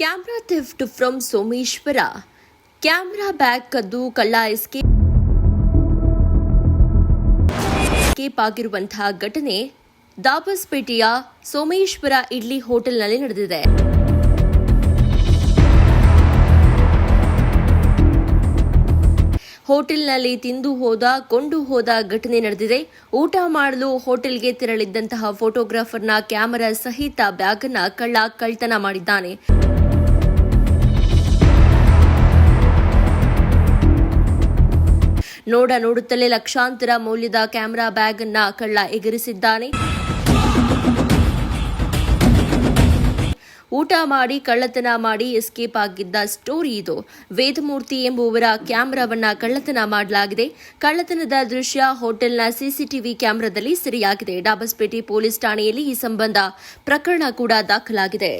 Camera theft from Someshwara. Camera bag ಕದ್ದು ಕಳ್ಳ escape ಆಗಿರುವಂತಹ ಘಟನೆ ದಾಬಸ್ಪೇಟೆಯ ಸೋಮೇಶ್ವರ ಇಡ್ಲಿ ಹೋಟೆಲ್ನಲ್ಲಿ ನಡೆದಿದೆ. ಹೋಟೆಲ್ನಲ್ಲಿ ತಿಂದು ಹೋದ, ಕೊಂಡು ಹೋದ ಘಟನೆ ನಡೆದಿದೆ. ಊಟ ಮಾಡಲು ಹೋಟೆಲ್ಗೆ ತೆರಳಿದ್ದಂತಹ ಫೋಟೋಗ್ರಾಫರ್ನ ಕ್ಯಾಮೆರಾ ಸಹಿತ ಬ್ಯಾಗನ್ನ ಕಳ್ಳ ಕಳ್ತನ ಮಾಡಿದ್ದಾನೆ. ನೋಡ ನೋಡುತ್ತಲೇ ಲಕ್ಷಾಂತರ ಮೌಲ್ಯದ ಕ್ಯಾಮೆರಾ ಬ್ಯಾಗ್ ಅನ್ನ ಕಳ್ಳ ಎಗರಿಸಿದ್ದಾನೆ. ಊಟ ಮಾಡಿ ಕಳ್ಳತನ ಮಾಡಿ ಎಸ್ಕೇಪ್ ಆಗಿದ್ದ ಸ್ಟೋರಿ ಇದು. ವೇದಮೂರ್ತಿ ಎಂಬುವರ ಕ್ಯಾಮೆರಾವನ್ನ ಕಳ್ಳತನ ಮಾಡಲಾಗಿದೆ. ಕಳ್ಳತನದ ದೃಶ್ಯ ಹೋಟೆಲ್ನ ಸಿಸಿಟಿವಿ ಕ್ಯಾಮೆರಾದಲ್ಲಿ ಸೆರೆಯಾಗಿದೆ. ಡಾಬಸ್ಪೇಟೆ ಪೊಲೀಸ್ ಠಾಣೆಯಲ್ಲಿ ಈ ಸಂಬಂಧ ಪ್ರಕರಣ ಕೂಡ ದಾಖಲಾಗಿದೆ.